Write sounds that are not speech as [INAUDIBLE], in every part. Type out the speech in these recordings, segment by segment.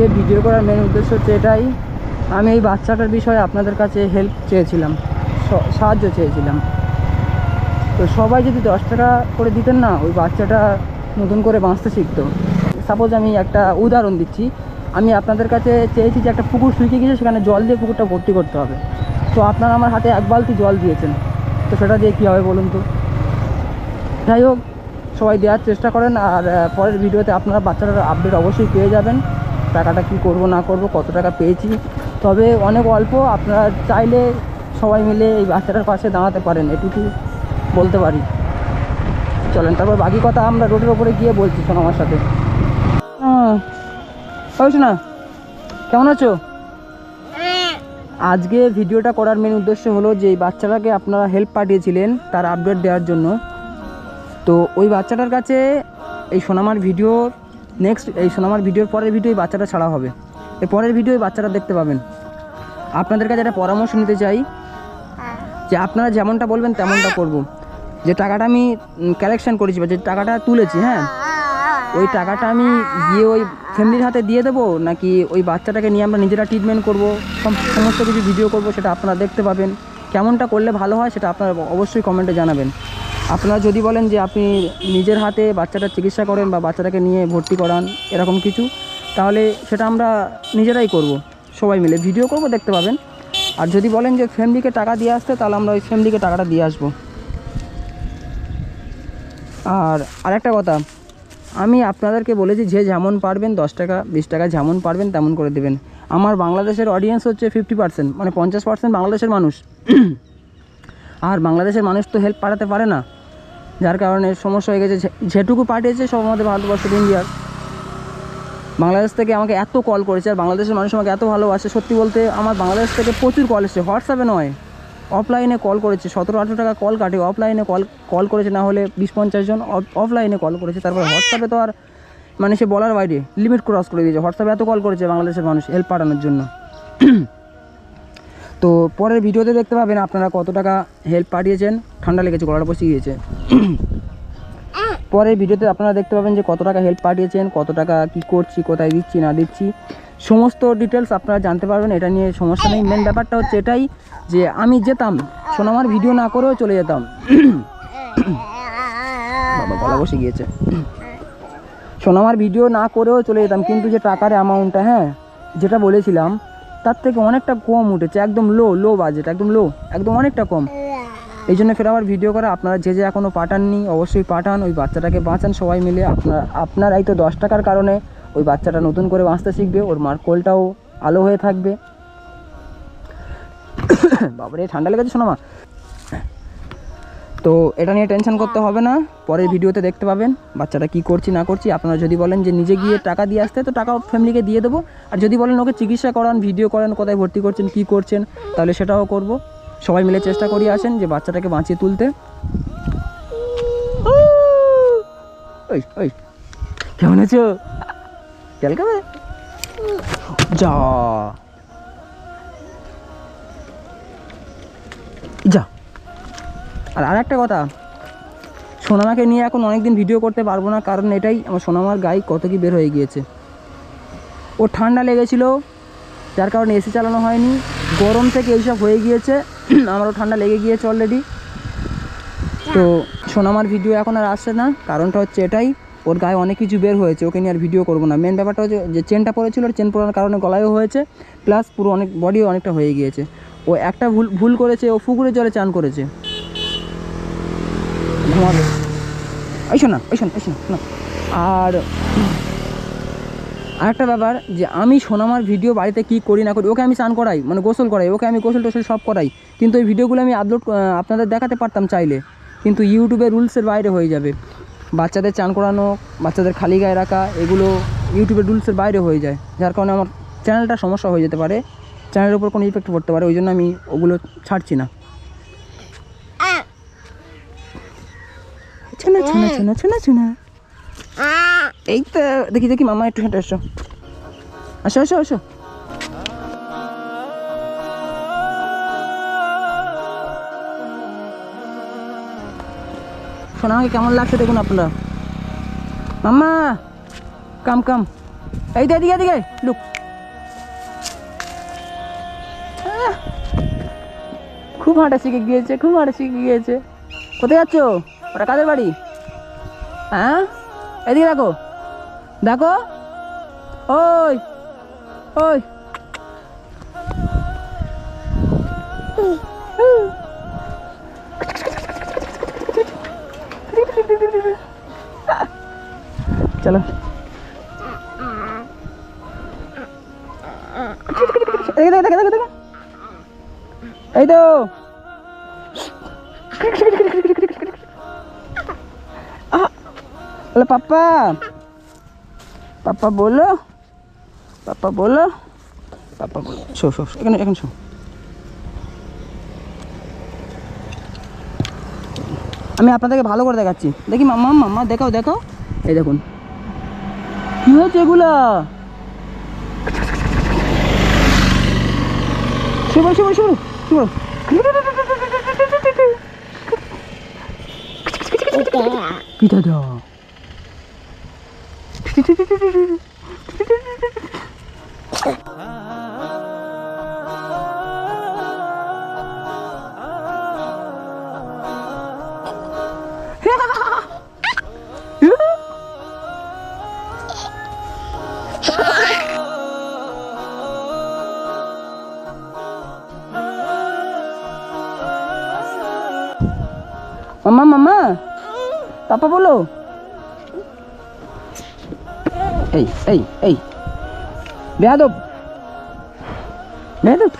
আজকে ভিডিও করার মেন উদ্দেশ্য হচ্ছে এটাই। আমি এই বাচ্চাটার বিষয়ে আপনাদের কাছে হেল্প চেয়েছিলাম সাহায্য চেয়েছিলাম। তো সবাই যদি দশ টাকা করে দিতেন না, ওই বাচ্চাটা নতুন করে বাঁচতে শিখতো। সাপোজ আমি একটা উদাহরণ দিচ্ছি। আমি আপনাদের কাছে চেয়েছি যে একটা পুকুর শুকিয়ে গেছে, সেখানে জল দিয়ে পুকুরটা ভর্তি করতে হবে। তো আপনারা আমার হাতে এক বালতি জল দিয়েছেন। তো সেটা দিয়ে কী হবে বলুন তো? যাই হোক, সবাই দেওয়ার চেষ্টা করেন। আর পরের ভিডিওতে আপনারা বাচ্চাটার আপডেট অবশ্যই পেয়ে যাবেন। টাকাটা কি করব, না করব, কত টাকা পেয়েছি। তবে অনেক অল্প, আপনারা চাইলে সবাই মিলে এই বাচ্চাটার পাশে দাঁড়াতে পারেন, এটুকু বলতে পারি। চলেন, তারপর বাকি কথা আমরা রোডের ওপরে গিয়ে বলছি শোনো আমার সাথে। না? কেমন আছো? আজকে ভিডিওটা করার মেন উদ্দেশ্য হলো যে, এই বাচ্চাটাকে আপনারা হেল্প পাঠিয়েছিলেন তার আপডেট দেওয়ার জন্য। তো ওই বাচ্চাটার কাছে এই সোনামার ভিডিওর নেক্সট এই সোনামার ভিডিওর পরের ভিডিও বাচ্চাটা ছাড়া হবে। এর পরের ভিডিও এই বাচ্চাটা দেখতে পাবেন। আপনাদের কাছে একটা পরামর্শ নিতে চাই, যে আপনারা যেমনটা বলবেন তেমনটা করব। যে টাকাটা আমি কালেকশন করেছি বা যে টাকাটা তুলেছি হ্যাঁ? ওই টাকাটা আমি গিয়ে ওই ফ্যামিলির হাতে দিয়ে দেবো, নাকি ওই বাচ্চাটাকে নিয়ে আমরা নিজেরা ট্রিটমেন্ট করব? সমস্ত কিছু ভিডিও করব, সেটা আপনারা দেখতে পাবেন। কেমনটা করলে ভালো হয়, সেটা আপনারা অবশ্যই কমেন্টে জানাবেন। আপনারা যদি বলেন যে আপনি নিজের হাতে বাচ্চাটার চিকিৎসা করেন বা বাচ্চাটাকে নিয়ে ভর্তি করান, এরকম কিছু, তাহলে সেটা আমরা নিজেরাই করব, সবাই মিলে। ভিডিও করব, দেখতে পাবেন। আর যদি বলেন যে ফ্যামিলিকে টাকা দিয়ে আসতে, তাহলে আমরা ওই ফ্যামিলিকে টাকাটা দিয়ে আসব। আর আরেকটা কথা, আমি আপনাদেরকে বলেছি, যে যেমন পারবেন, দশ টাকা, বিশ টাকা যেমন পারবেন, তেমন করে দেবেন। আমার বাংলাদেশের অডিয়েন্স হচ্ছে ফিফটি পার্সেন্ট মানে পঞ্চাশ পার্সেন্ট বাংলাদেশের মানুষ। আর বাংলাদেশের মানুষ তো হেল্প পাঠাতে পারে না। যার কারণে সমস্যা হয়ে গেছে। যেটুকু পাঠিয়েছে সব আমাদের ভারতবর্ষের ইন্ডিয়ার বাংলাদেশ থেকে আমাকে এত কল করেছে, আর বাংলাদেশের মানুষ আমাকে এত ভালোবাসে। সত্যি বলতে, আমার বাংলাদেশ থেকে প্রচুর কল এসেছে। হোয়াটসঅ্যাপে নয় অফলাইনে কল করেছে। সতেরো আঠেরো টাকা কল কাটে। অফলাইনে কল কল করেছে না হলে বিশ পঞ্চাশ জন অফলাইনে কল করেছে। তারপর হোয়াটসঅ্যাপে তো আর মানে সে বলার বাইরে লিমিট ক্রস করে দিয়েছে। হোয়াটসঅ্যাপে এত কল করেছে বাংলাদেশের মানুষ হেল্প পাঠানোর জন্য। তো পরের ভিডিওতে দেখতে পাবেন আপনারা কত টাকা হেল্প পাঠিয়েছেন। ঠান্ডা লেগেছে, গলাটা বসে গিয়েছে। পরের ভিডিওতে আপনারা দেখতে পাবেন যে কত টাকা হেল্প পাঠিয়েছেন, কত টাকা কি করছি, কোথায় দিচ্ছি, না দিচ্ছি। সমস্ত ডিটেলস আপনারা জানতে পারবেন, এটা নিয়ে সমস্যা নেই। মেন ব্যাপারটা হচ্ছে এটাই যে আমি যেতাম, সোনামার ভিডিও না করেও চলে যেতাম। গলা বসে গিয়েছে। সোনামার ভিডিও না করেও চলে যেতাম, কিন্তু যে টাকার অ্যামাউন্টটা হ্যাঁ যেটা বলেছিলাম তার থেকে অনেকটা কম উঠেছে, একদম লো লো বাজেট একদম লো একদম অনেকটা কম। এই জন্য ফের আবার ভিডিও করা, আপনারা যে যে এখনও পাঠাননি, অবশ্যই পাঠান, ওই বাচ্চাটাকে বাঁচান সবাই মিলে। আপনার আপনার এই তো দশ টাকার কারণে ওই বাচ্চাটা নতুন করে বাঁচতে শিখবে, ওর মার কোলটাও আলো হয়ে থাকবে। [COUGHS] বাবারে, ঠান্ডা লেগেছে শোনো মা তো এটা নিয়ে টেনশন করতে হবে না। পরের ভিডিওতে দেখতে পাবেন বাচ্চাটা কি করছি না করছি। আপনারা যদি বলেন যে নিজে গিয়ে টাকা দিয়ে আসতে তো টাকা ফ্যামিলিকে দিয়ে দেবো। আর যদি বলেন ওকে চিকিৎসা করান ভিডিও করেন কোথায় ভর্তি করছেন কি করছেন তাহলে সেটাও করব। সবাই মিলে চেষ্টা করি আসেন যে বাচ্চাটাকে বাঁচিয়ে তুলতে। ওই ওই। কেমন আছো? খাবে যা। যা। আর আরেকটা কথা, সোনামাকে নিয়ে এখন অনেক দিন ভিডিও করতে পারব না, কারণ এটাই আমার সোনামার গায়ে কত কি বের হয়ে গিয়েছে। ও ঠান্ডা লেগেছিল, যার কারণে এসি চালানো হয়নি, গরম থেকে এইসব হয়ে গিয়েছে, [CLEARS THROAT] আমারও ঠান্ডা লেগে গিয়েছে অলরেডি তো সোনামার ভিডিও এখন আর আসছে না, কারণটা হচ্ছে এটাই, ওর গায়ে অনেক কিছু বের হয়েছে, ওকে নিয়ে আর ভিডিও করব না। মেন ব্যাপারটা হচ্ছে যে চেনটা পড়েছিল, আর চেন পড়ার কারণে গলায়ও হয়েছে প্লাস পুরো অনেক বডিও অনেকটা হয়ে গিয়েছে। ও একটা ভুল ভুল করেছে, ও পুকুরে জলে চান করেছে। শোনা শোনা আর আরেকটা ব্যাপার যে আমি সোনামার ভিডিও বাড়িতে কি করি না করি, ওকে আমি স্নান করাই মানে গোসল করাই, ওকে আমি গোসল টোসল সব করাই। কিন্তু এই ভিডিওগুলো আমি আপলোড আপনাদের দেখাতে পারতাম চাইলে। কিন্তু ইউটিউবে রুলসের বাইরে হয়ে যাবে। বাচ্চাদের চান করানো, বাচ্চাদের খালি গায়ে রাখা, এগুলো ইউটিউবের রুলসের বাইরে হয়ে যায়। যার কারণে আমার চ্যানেলটা সমস্যা হয়ে যেতে পারে। চ্যানেলের উপর কোনো ইফেক্ট পড়তে পারে, ওই জন্য আমি ওগুলো ছাড়ছি না। শোনা শোনা শোনা শোনা শোনা এই তো দেখি দেখি মামা একটু হেঁটে আসো। আসো আসো সোনা আমাকে কেমন লাগছে দেখুন আপনারা। মাম্মা কাম কাম। এই তো এদিকে এদিকে লুক। খুব হাঁটা শিখে গিয়েছে খুব হাঁটা শিখে গিয়েছে। কোথায় যাচ্ছ? ওটা কাদের বাড়ি হ্যাঁ এদিকে দেখো দেখো ওই ওই চলো এই দেখো দেখো দেখো দেখো এই তো বলো পাপ্পা পাপ্পা বলো। পাপ্পা বলো। পাপ্পা বলো। শো শো এখানে এখানে শো। আমি আপনাদেরকে ভালো করে দেখাচ্ছি। দেখি মাম্মা মাম্মা দেখাও দেখাও। এই দেখুন। কি হয়েছে এগুলা? শুভ শুভ শুভ শুভ। কি দাদা মামা মামা। পাপা বলো। এই এই এই। বেয়াদব। বেয়াদব।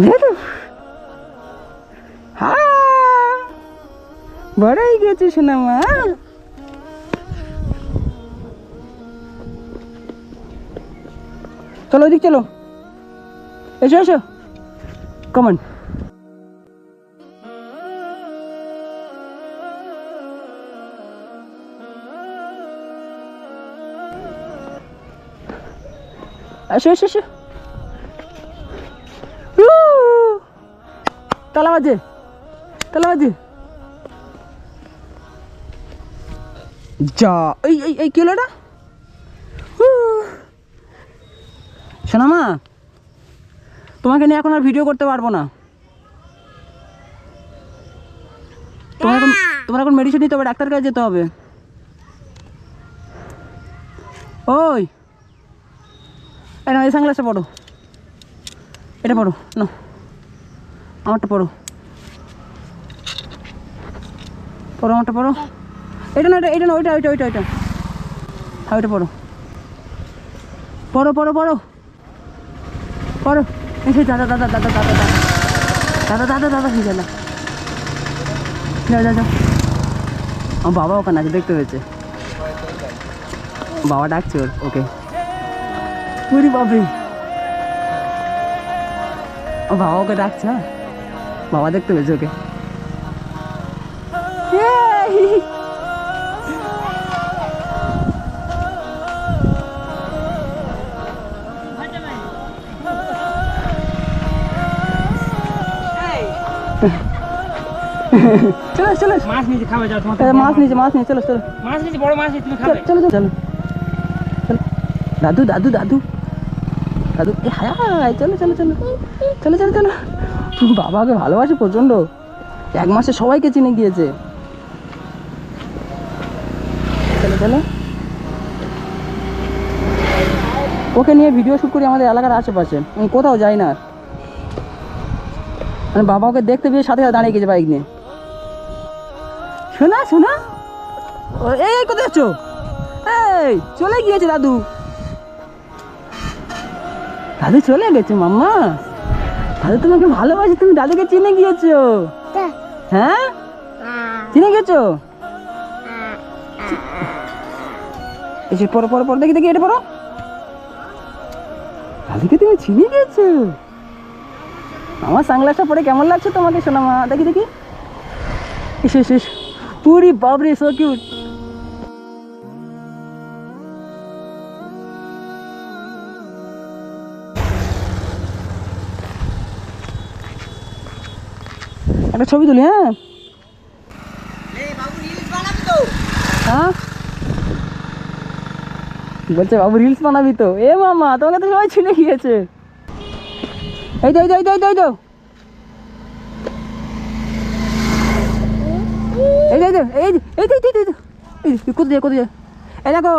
বেয়াদব। হা। বড়াই গেছে শোনা মা। চলো ওদিক চলো। এসো এসো। কমন এসো এসো এসো তালা বাজে তালা বাজে। যা এই এই এই কি হলো এটা? উহ! শোনা মা তোমাকে নিয়ে এখন আর ভিডিও করতে পারব না। তোমার এখন তোমার এখন মেডিসিন নিতে হবে ডাক্তার কাছে যেতে হবে। ওই। এই না এই সানগ্লাসটা পড়ো এটা পড়ো না আমারটা পড়ো পড়ো আমারটা পড়ো এটা না এটা এটা না ওইটা ওইটা ওইটা ওইটা হ্যাঁ ওইটা পড়ো পড়ো পড়ো পড়ো পড়ো এসে দাদা দাদা দাদা দাদা দাদা দাদা দাদা দাদা আছে যা যা যা আমার বাবা ওখানে আছে দেখতে পেয়েছে বাবা ডাকছে ওর ওকে পুরি বাপরে ও বাবা ওকে ডাকছে বাবা দেখতে পেয়েছে ওকে! চলো চলো মাছ নিচে খাবে যাও তোমার মাছ নিচে মাছ নিয়ে চলো চলো। মাছ নিচে বড় মাছ নিচে তুমি খাবে। চলো চলো। চলো। দাদু দাদু দাদু। দাদু, এ চলো চলো চলো চলো চলো চলো। বাবাকে ভালোবাসে প্রচণ্ড। এক মাসে সবাইকে চিনে গিয়েছে। চলো চলো। ওকে নিয়ে ভিডিও শ্যুট করি আমাদের এলাকার আশেপাশে। কোথাও যাই না। মানে বাবা ওকে দেখতে পেয়ে সাথে সাথে দাঁড়িয়ে গেছে বাইক নিয়ে। শোনা শোনা এই, কোথায় যাচ্ছ? এই, চলে গিয়েছে দাদু। দাদু চলে গেছে মাম্মা। দাদু তোমাকে ভালোবাসে তুমি দাদুকে চিনে গিয়েছো। হ্যাঁ? চিনে গেছো এসে পড়ো পড়ো পড়ো দেখি দেখি এটা পড়ো। দাদুকে তুমি চিনে গেছো আমার সাংলাসটা পরে কেমন লাগছে তোমাকে শোনা মা দেখি দেখি। এসে এসে এসে। পুরি বাবরে সো কিউট একটা ছবি তুলি হ্যাঁ বলছে বাবু রিলস বানাবি তো এ মামা তোমাকে তো সবাই ছিনে গিয়েছে এই তো এই তো এই তো এই তো এই তো এই তো এই এই তো এই তো এই তো কোথায় কোথায় এই দেখো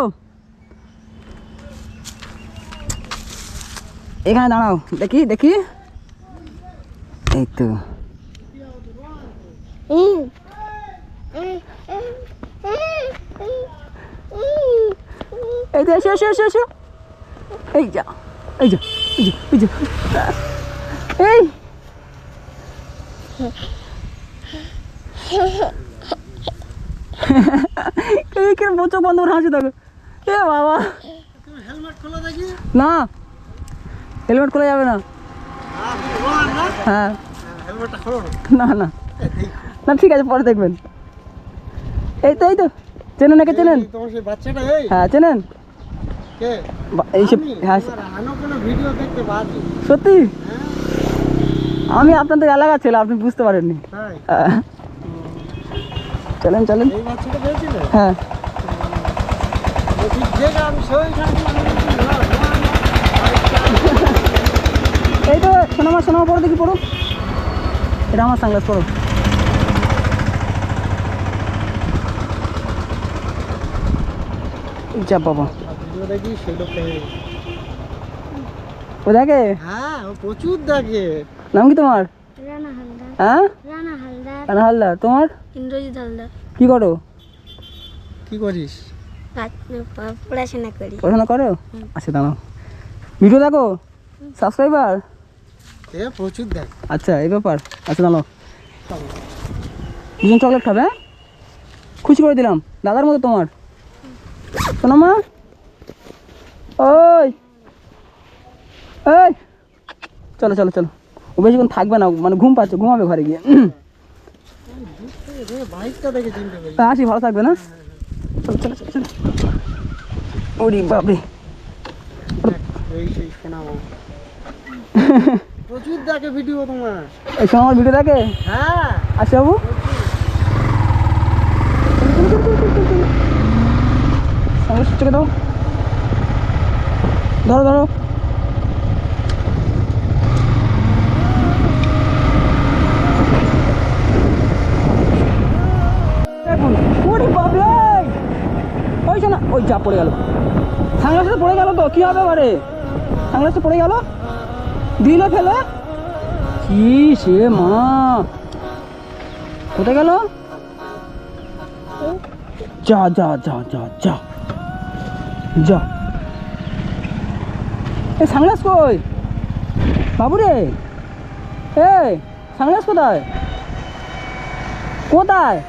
এখানে দাঁড়াও দেখি দেখি এই তো এই এসো এসো এসো এসো। এই যা এই যা এই যা এই যা। এই। এই কেন বচক বন্ধ করে হাসি দেখো। এ বাবা। হেলমেট খোলা দেখি না। হেলমেট খোলা যাবে না। হ্যাঁ না না। না ঠিক আছে পরে দেখবেন। এই তো এই তো চেনেন নাকি চেনেন? হ্যাঁ চেনেন? হ্যাঁ, সত্যি? আমি আপনাদের এলাকা ছিল আপনি বুঝতে পারেননি। হ্যাঁ। চলেন চলেন। হ্যাঁ। এই তো সোনামা সোনামা পড়ো দেখি পড়ুন এটা আমার সাংলাস পড়ো। যা বাবা। ও দেখে? হ্যাঁ ও প্রচুর দেখে। নাম কি তোমার? রানা হালদার। হ্যাঁ? রানা হালদার। রানা হালদার তোমার? ইন্দ্রজিৎ হালদার। কি করো? কি করিস? পড়াশোনা করি। পড়াশোনা করো? আচ্ছা দাঁড়াও। ভিডিও দেখো? সাবস্ক্রাইবার এ প্রচুর দেখ। আচ্ছা এই ব্যাপার। আচ্ছা দাঁড়াও। দুজন চকলেট খাবে হ্যাঁ? খুশি করে দিলাম। দাদার মতো তোমার। শোনো মা। ওই। ওই। চলো চলো চলো। ও বেশিক্ষণ থাকবে না মানে ঘুম পাচ্ছে ঘুমাবে ঘরে গিয়ে। আসি ভালো থাকবে না? চলো চলো চলো চলো। ওরে বাপরে। প্রচুর দেখে ভিডিও তোমার। এই সময় ভিডিও দেখে? হ্যাঁ। আসে বাবু চোখে দাও। ধরো ধরো। যা, পড়ে পড়ে তো, কি হবে পড়ে কি সে মা। কোথায় গেল? যা যা যা যা যা। যা। এ সাংলাস কই? বাবু রে এ সাংলাস কোথায়? কোথায়?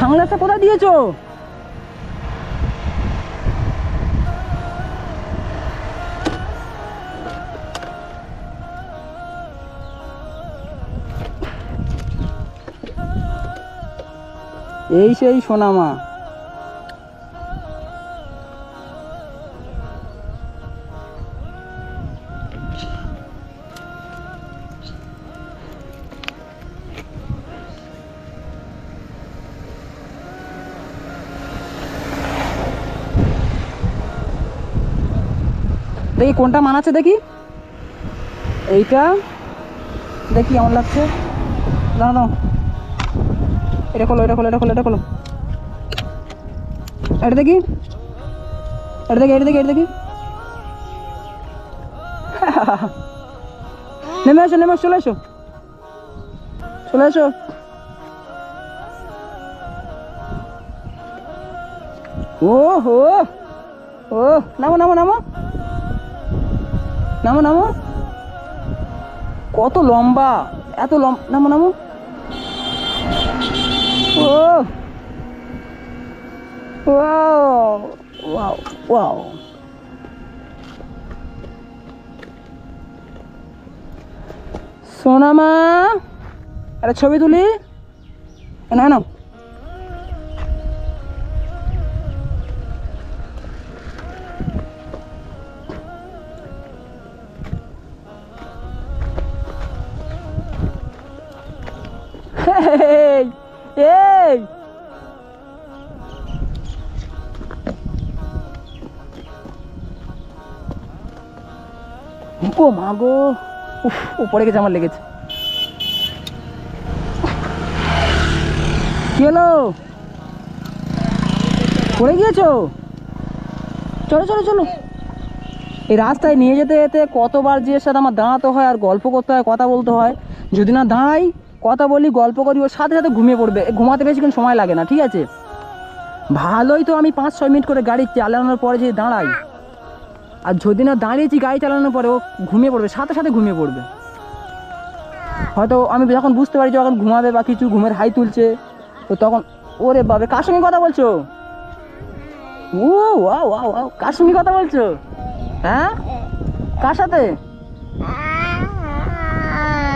সাংলাসটা কোথায় দিয়েছ? এই সেই সোনামা। দেখি কোনটা মানাচ্ছে দেখি। এইটা। দেখি কেমন লাগছে। দাঁড়া দাও এটা খোলো এটা খোলো এটা খোলো এটা খোলো। এটা দেখি। এটা দেখি এটা দেখি এটা দেখি। [LAUGHS] নেমে এসো নেমে চলে এসো চলে এসো ও হো ও, নামো নামো নামো। নামো নামো। কত লম্বা, এত লম্বা। নামো নামো। Oh. Wow. Wow. Wow. সোনামা একটা ছবি তুলি না না ও মা গো। উফ, উপরে গেছে আমার লেগেছে। কি হলো? পড়ে গিয়েছো? চলো চলো চলো। এই রাস্তায় নিয়ে যেতে যেতে কতবার যে সাথে আমার দাঁড়াতে হয় আর গল্প করতে হয়, কথা বলতে হয়। যদি না দাঁড়াই, কথা বলি, গল্প করি, ওর সাথে সাথে ঘুমিয়ে পড়বে। ঘুমাতে বেশিক্ষণ সময় লাগে না, ঠিক আছে? ভালোই তো আমি পাঁচ ছয় মিনিট করে গাড়ি চালানোর পরে যে দাঁড়াই আর যদি না দাঁড়িয়েছি গাড়ি চালানোর পরে ও ঘুমিয়ে পড়বে, সাথে সাথে ঘুমিয়ে পড়বে। হয়তো আমি যখন বুঝতে পারি যখন ঘুমাবে বা কিছু, ঘুমের হাই তুলছে, তো তখন, ওরে বাবে কার সঙ্গে কথা বলছো? ও, ওয়াও ওয়াও ওয়াও, কার সঙ্গে কথা বলছো? হ্যাঁ? কার সাথে?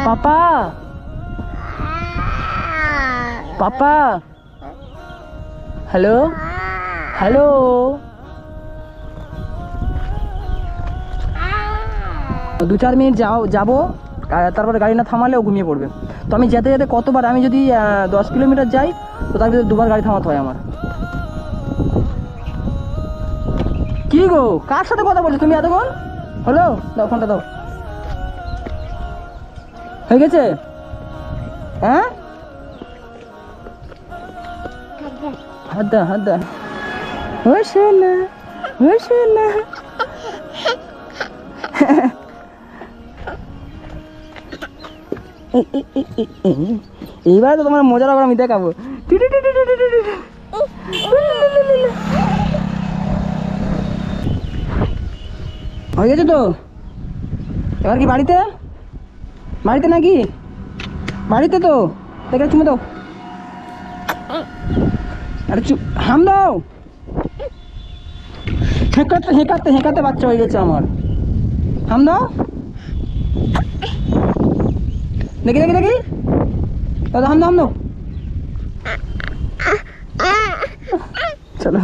পাপা? পাপা? হ্যালো? হ্যালো? দু চার মিনিট যাও যাব তারপরে গাড়ি না থামালেও ঘুমিয়ে পড়বে। তো আমি যেতে যেতে কতবার আমি যদি দশ কিলোমিটার যাই, তো তার ভিতরে দুবার গাড়ি থামাতে হয় আমার। কি গো? কার সাথে কথা বলছো? তুমি এতক্ষণ? হলো? দাও, ফোনটা দাও। হয়ে গেছে? হ্যাঁ? হাত দা হাত দা। ও শোনা [LAUGHS] এইবার তো তোমার মজার আবার আমি দেখাবো। হয়ে গেছে তো? এবার কি বাড়িতে? বাড়িতে নাকি? বাড়িতে তো। দেখে চুমে দাও আরে চুপ, হাম দাও। হেঁকাতে হেঁকাতে হেঁকাতে বাচ্চা হয়ে গেছে আমার। হাম দাও। देखी देखी देखी दादा हम हम दो। चलो